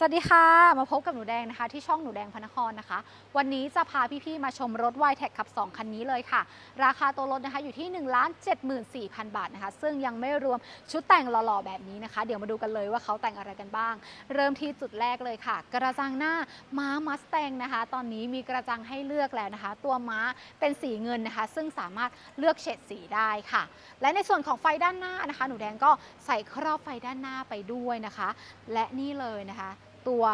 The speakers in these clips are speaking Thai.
สวัสดีค่ะ มาพบกับหนูแดงนะคะ ที่ช่องหนูแดงพนครนะคะ วันนี้จะพาพี่ๆมาชมรถ y t e c ขับ 2 คันนี้เลยค่ะ ราคาตัวรถนะคะอยู่ที่1 7 4 0 0 0 บาทนะคะ ซึ่งยังไม่รวมชุดแต่งหล่อๆแบบนี้นะคะ เดี๋ยวมาดูกันเลยว่าเขาแต่งอะไรกันบ้าง เริ่มที่จุดแรกเลยค่ะ กระจังหน้าม้ามัสแตงนะคะ ตอนนี้มีกระจังให้เลือกแล้วนะคะ ตัวม้าเป็นสีเงินนะคะ ซึ่งสามารถเลือกเฉดสีได้ค่ะ และในส่วนของไฟด้านหน้านะคะ หนูแดงก็ใส่ครอบไฟด้านหน้าไปด้วยนะคะ และนี่เลยนะคะ ตัว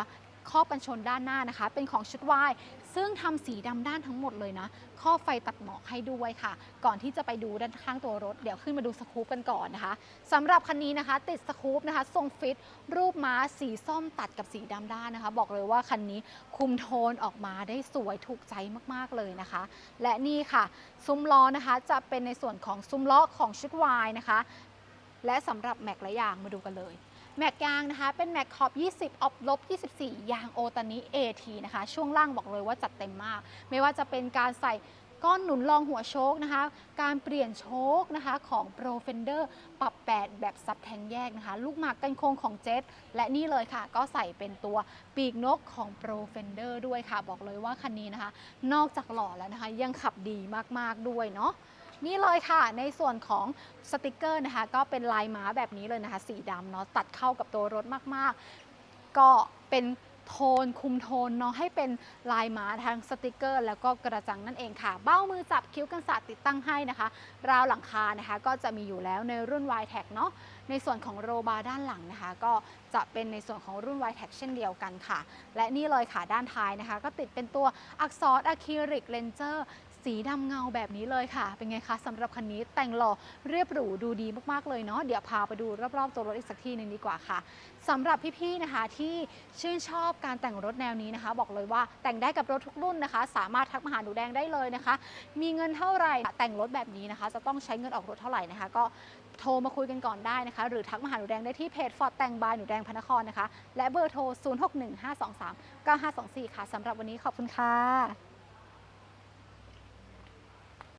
ครอบกันชนด้านหน้านะคะ เป็นของชุดวาย ซึ่งทำสีดำด้านทั้งหมดเลยนะครอบไฟตัดหมอกให้ด้วยค่ะ ก่อนที่จะไปดูด้านข้างตัวรถ เดี๋ยวขึ้นมาดูสกู๊ปกันก่อนนะคะสำหรับคันนี้นะคะ ติดสกู๊ปนะคะ ทรงฟิต รูปม้าสีส้มตัดกับสีดำด้านนะคะ บอกเลยว่าคันนี้คุมโทนออกมาได้สวยถูกใจมากๆเลยนะคะ และนี่ค่ะซุ้มล้อนะคะจะเป็นในส่วนของซุ้มล้อของชุดวายนะคะ และสำหรับแม็กและยางมาดูกันเลย แม็กยางนะคะเป็นแม็กขอบ 20 ออฟลบ 24 ยางโอตานิ AT นะคะ ช่วงล่างบอกเลยว่าจัดเต็มมาก ไม่ว่าจะเป็นการใส่ก้อนหนุนรองหัวโชคนะคะ การเปลี่ยนโชคนะคะของ Pro Fender ปรับแปดแบบซับแทงแยกนะคะ ลูกหมากกันโค้งของเจ็ตและนี่เลยค่ะ ก็ใส่เป็นตัวปีกนกของ Pro Fender ด้วยค่ะ บอกเลยว่าคันนี้นะคะ นอกจากหล่อแล้วนะคะ ยังขับดีมากๆด้วยเนาะ นี่เลยค่ะ ในส่วนของสติกเกอร์นะคะ ก็เป็นลายม้าแบบนี้เลยนะคะ สีดำเนาะตัดเข้ากับตัวรถมากๆ ก็เป็นโทนคุมโทนเนาะให้เป็นลายม้าทางสติกเกอร์ แล้วก็กระจังนั่นเองค่ะ เบ้ามือจับคิ้วกันศาสตร์ติดตั้งให้นะคะ ราวหลังคานะคะก็จะมีอยู่แล้วในรุ่น y t e c เนาะในส่วนของโรบาร์ด้านหลังนะคะ ก็จะเป็นในส่วนของรุ่น y t e c เช่นเดียวกันค่ะ และนี่เลยค่ะด้านท้ายนะคะ ก็ติดเป็นตัวอักษรอะคริลิกเลนเจอร์ สีดำเงาแบบนี้เลยค่ะ เป็นไงคะสำหรับคันนี้แต่งหล่อเรียบหรูดูดีมากๆเลยเนาะเดี๋ยวพาไปดูรอบๆตัวรถอีกสักทีหนึ่งดีกว่าค่ะสำหรับพี่ๆนะคะที่ชื่นชอบการแต่งรถแนวนี้นะคะ บอกเลยว่าแต่งได้กับรถทุกรุ่นนะคะ สามารถทักมาหาหนูแดงได้เลยนะคะ มีเงินเท่าไหร่แต่งรถแบบนี้นะคะ จะต้องใช้เงินออกรถเท่าไหร่นะคะ ก็โทรมาคุยกันก่อนได้นะคะ หรือทักมาหาหนูแดงได้ที่เพจฟอร์ดแต่งบายหนูแดงพนครนะคะ และเบอร์โทร 0615239524 ค่ะสำหรับวันนี้ขอบคุณค่ะ